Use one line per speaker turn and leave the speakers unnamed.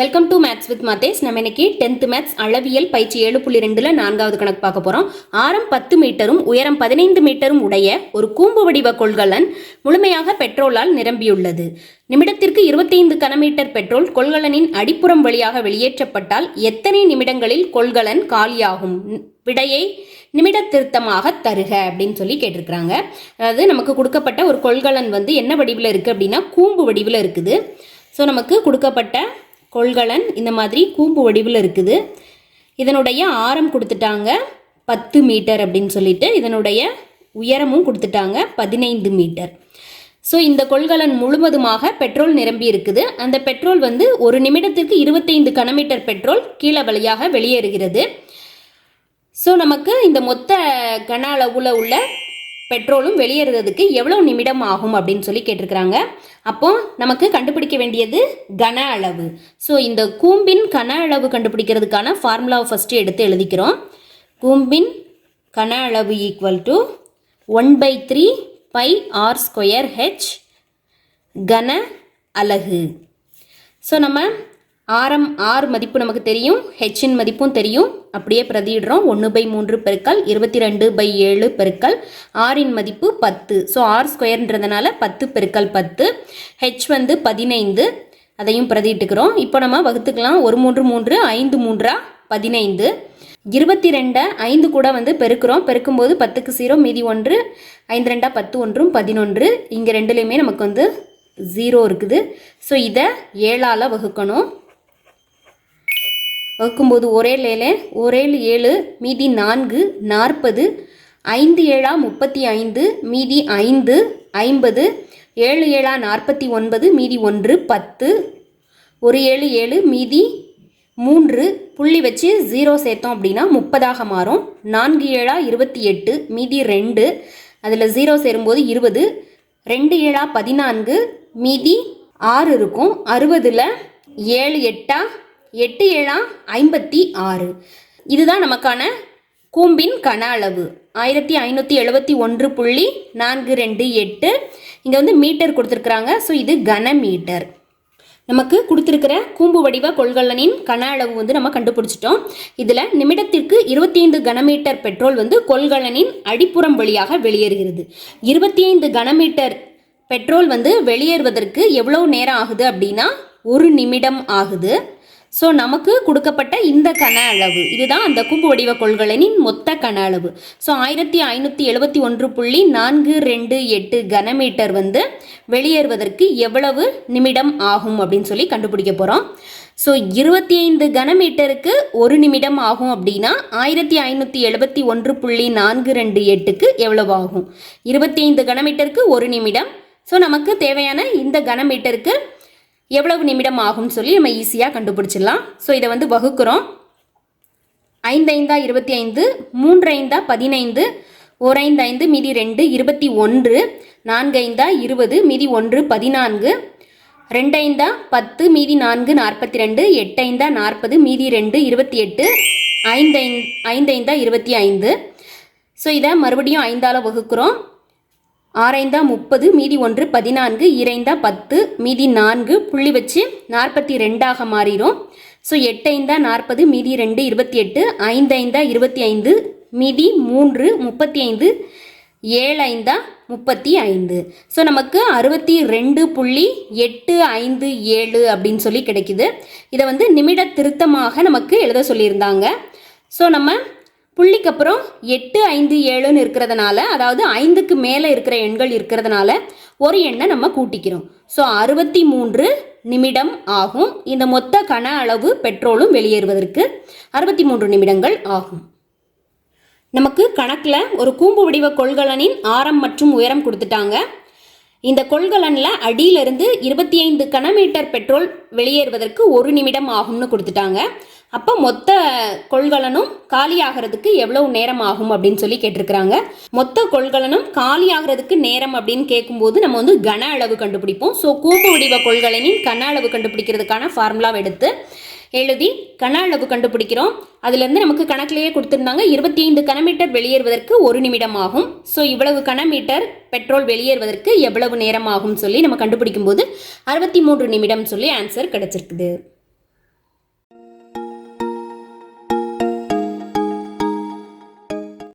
Welcome to maths with Mathes நம்ம இன்னைக்கு tenth maths அளவியல் பயிற்சி ஏழு புள்ளி ரெண்டுல நான்காவது கணக்கு பார்க்க போறோம். ஆரம் பத்து மீட்டரும் உயரம் பதினைந்து மீட்டரும் உடைய ஒரு கூம்பு வடிவ கொள்கலன் முழுமையாக பெட்ரோலால் நிரம்பியுள்ளது. நிமிடத்திற்கு இருபத்தைந்து கனமீட்டர் பெட்ரோல் கொள்கலனின் அடிப்புறம் வழியாக வெளியேற்றப்பட்டால் எத்தனை நிமிடங்களில் கொள்கலன் காலியாகும்? விடையை நிமிட திருத்தமாக தருக அப்படின்னு சொல்லி கேட்டிருக்கிறாங்க. அதாவது நமக்கு கொடுக்கப்பட்ட ஒரு கொள்கலன் வந்து என்ன வடிவில் இருக்குது அப்படின்னா கூம்பு வடிவில் இருக்குது. ஸோ நமக்கு கொடுக்கப்பட்ட கொள்கலன் இந்த மாதிரி கூம்பு வடிவில் இருக்குது. இதனுடைய ஆரம் கொடுத்துட்டாங்க பத்து மீட்டர் அப்படின்னு சொல்லிட்டு இதனுடைய உயரமும் கொடுத்துட்டாங்க பதினைந்து மீட்டர். ஸோ இந்த கொள்கலன் முழுவதுமாக பெட்ரோல் நிரம்பி இருக்குது. அந்த பெட்ரோல் வந்து ஒரு நிமிடத்துக்கு இருபத்தைந்து கனமீட்டர் பெட்ரோல் கீழே வழியாக வெளியேறுகிறது. ஸோ நமக்கு இந்த மொத்த கன அளவில் உள்ள பெட்ரோலும் வெளியேறதுக்கு எவ்வளோ நிமிடம் ஆகும் அப்படின்னு சொல்லி கேட்டிருக்கிறாங்க. அப்போ நமக்கு கண்டுபிடிக்க வேண்டியது கன அளவு. ஸோ இந்த கூம்பின் கன அளவு கண்டுபிடிக்கிறதுக்கான ஃபார்முலாவை ஃபஸ்ட்டு எடுத்து எழுதிக்கிறோம். கூம்பின் கன அளவு equal to one by three by R square H கன அலகு. ஸோ நம்ம ஆரம் ஆர் மதிப்பு நமக்கு தெரியும் ஹெச்சின் மதிப்பும் தெரியும். அப்படியே பிரதியிடுறோம். ஒன்று பை மூன்று பெருக்கல் இருபத்தி ரெண்டு பை ஏழு பெருக்கல் ஆரின் மதிப்பு பத்து. ஸோ ஆர் ஸ்கொயர்ன்றதுனால பத்து பெருக்கல் பத்து. ஹெச் வந்து பதினைந்து. அதையும் பிரதிட்டுக்கிறோம் இப்போ நம்ம வகுத்துக்கலாம். ஒரு மூன்று மூன்று ஐந்து மூன்றா பதினைந்து. இருபத்தி ரெண்டை ஐந்து கூட வந்து பெருக்கிறோம். பெருக்கும்போது பத்துக்கு ஜீரோ மீதி ஒன்று. ஐந்து ரெண்டா பத்து ஒன்றும் பதினொன்று. இங்கே ரெண்டுலேயுமே நமக்கு வந்து ஜீரோ இருக்குது. ஸோ இதை ஏழால் வகுக்கணும். வகுக்கும்போது ஒரே லேல ஒரேழு ஏழு மீதி நான்கு நாற்பது ஐந்து ஏழா முப்பத்தி ஐந்து மீதி ஐந்து ஐம்பது ஏழு ஏழா நாற்பத்தி ஒன்பது மீதி ஒன்று பத்து ஒரு ஏழு ஏழு மீதி மூன்று புள்ளி வச்சு ஜீரோ சேர்த்தோம் அப்படின்னா முப்பதாக மாறும். நான்கு ஏழா இருபத்தி எட்டு மீதி ரெண்டு அதில் ஜீரோ சேரும்போது இருபது ரெண்டு ஏழா பதினான்கு மீதி ஆறு இருக்கும். அறுபதில் ஏழு எட்டா எட்டு ஏழா ஐம்பத்தி ஆறு. இதுதான் நமக்கான கூம்பின் கன அளவு. ஆயிரத்தி ஐநூற்றி எழுபத்தி ஒன்று புள்ளி நான்கு ரெண்டு எட்டு. இங்கே வந்து மீட்டர் கொடுத்துருக்குறாங்க. ஸோ இது கன மீட்டர். நமக்கு கொடுத்துருக்கிற கூம்பு வடிவ கொள்கலனின் கன அளவு வந்து நம்ம கண்டுபிடிச்சிட்டோம். இதில் நிமிடத்திற்கு இருபத்தி ஐந்து கனமீட்டர் பெட்ரோல் வந்து கொள்கலனின் அடிப்புறம் வழியாக வெளியேறுகிறது. இருபத்தி ஐந்து கனமீட்டர் பெட்ரோல் வந்து வெளியேறுவதற்கு எவ்வளோ நேரம் ஆகுது அப்படின்னா ஒரு நிமிடம் ஆகுது. ஸோ நமக்கு கொடுக்கப்பட்ட இந்த கன அளவு இதுதான் அந்த கூம்பு வடிவ கொள்கலனின் மொத்த கன அளவு. ஸோ ஆயிரத்தி ஐநூற்றி எழுபத்தி ஒன்று புள்ளி நான்கு ரெண்டு எட்டு கனமீட்டர் வந்து வெளியேறுவதற்கு எவ்வளவு நிமிடம் ஆகும் அப்படின்னு சொல்லி கண்டுபிடிக்க போகிறோம் ஸோ இருபத்தி ஐந்து கனமீட்டருக்கு ஒரு நிமிடம் ஆகும் அப்படின்னா ஆயிரத்தி ஐநூற்றி எழுபத்தி ஒன்று புள்ளி நான்கு ரெண்டு எட்டுக்கு எவ்வளவு ஆகும்? இருபத்தி ஐந்து கனமீட்டருக்கு ஒரு நிமிடம். ஸோ நமக்கு தேவையான இந்த கனமீட்டருக்கு எவ்வளவு நிமிடம் ஆகும்னு சொல்லி நம்ம ஈஸியாக கண்டுபிடிச்சிடலாம். ஸோ இதை வந்து வகுக்கிறோம். ஐந்து ஐந்தா இருபத்தி ஐந்து மூன்று ஐந்தா பதினைந்து ஓர் ஐந்து ஐந்து மீதி ரெண்டு இருபத்தி ஒன்று நான்கு ஐந்தா இருபது மீதி ஒன்று பதினான்கு ரெண்டு ஐந்தா பத்து மீதி நான்கு நாற்பத்தி ரெண்டு எட்டு ஐந்தா நாற்பது மீதி ரெண்டு இருபத்தி எட்டு ஐந்து ஐந்து ஐந்து ஐந்தா இருபத்தி ஐந்து. ஸோ இதை மறுபடியும் ஐந்தால் வகுக்கிறோம். ஆரைந்தா முப்பது மீதி ஒன்று பதினான்கு இரைந்தா பத்து மீதி நான்கு புள்ளி வச்சு நாற்பத்தி ரெண்டாக மாறிடும் ஸோ எட்டைந்தா நாற்பது மீதி ரெண்டு இருபத்தி எட்டு ஐந்தைந்தா இருபத்தி ஐந்து மீதி மூன்று முப்பத்தி ஐந்து ஏழைந்தா முப்பத்தி ஐந்து. ஸோ நமக்கு அறுபத்தி ரெண்டு புள்ளி எட்டு ஐந்து ஏழு அப்படின்னு சொல்லி கிடைக்குது. இதை வந்து நிமிட திருத்தமாக நமக்கு எழுத சொல்லியிருந்தாங்க. ஸோ நம்ம புள்ளிக்கு அப்புறம் எட்டு ஐந்து ஏழுன்னு இருக்கிறதுனால அதாவது ஐந்துக்கு மேலே இருக்கிற எண்கள் இருக்கிறதுனால ஒரு எண்ணை நம்ம கூட்டிக்கிறோம். ஸோ அறுபத்தி மூன்று நிமிடம் ஆகும். இந்த மொத்த கன அளவு பெட்ரோலும் வெளியேறுவதற்கு அறுபத்தி மூன்று நிமிடங்கள் ஆகும். நமக்கு கணக்கில் ஒரு கூம்பு வடிவ கொள்கலனின் ஆரம் மற்றும் உயரம் கொடுத்துட்டாங்க. இந்த கொள்கலனில் அடியிலிருந்து இருபத்தி ஐந்து கனமீட்டர் பெட்ரோல் வெளியேறுவதற்கு ஒரு நிமிடம் ஆகும்னு கொடுத்துட்டாங்க. அப்போ மொத்த கொள்கலனும் காலியாகிறதுக்கு எவ்வளவு நேரம் ஆகும் அப்படின்னு சொல்லி கேட்டிருக்கிறாங்க. மொத்த கொள்கலனும் காலியாகிறதுக்கு நேரம் அப்படின்னு கேட்கும்போது நம்ம வந்து கன அளவு கண்டுபிடிப்போம். ஸோ கூம்பு வடிவ கொள்கலனின் கன அளவு கண்டுபிடிக்கிறதுக்கான ஃபார்முலாவை எடுத்து எழுதி கன அளவு கண்டுபிடிக்கிறோம். அதுலேருந்து நமக்கு கணக்கிலேயே கொடுத்துருந்தாங்க இருபத்தி ஐந்து கனமீட்டர் வெளியேறுவதற்கு ஒரு நிமிடம் ஆகும் ஸோ இவ்வளவு கனமீட்டர் பெட்ரோல் வெளியேறுவதற்கு எவ்வளவு நேரம் ஆகும் சொல்லி நம்ம கண்டுபிடிக்கும் போது அறுபத்தி மூன்று நிமிடம் சொல்லி ஆன்சர் கிடைச்சிருக்குது.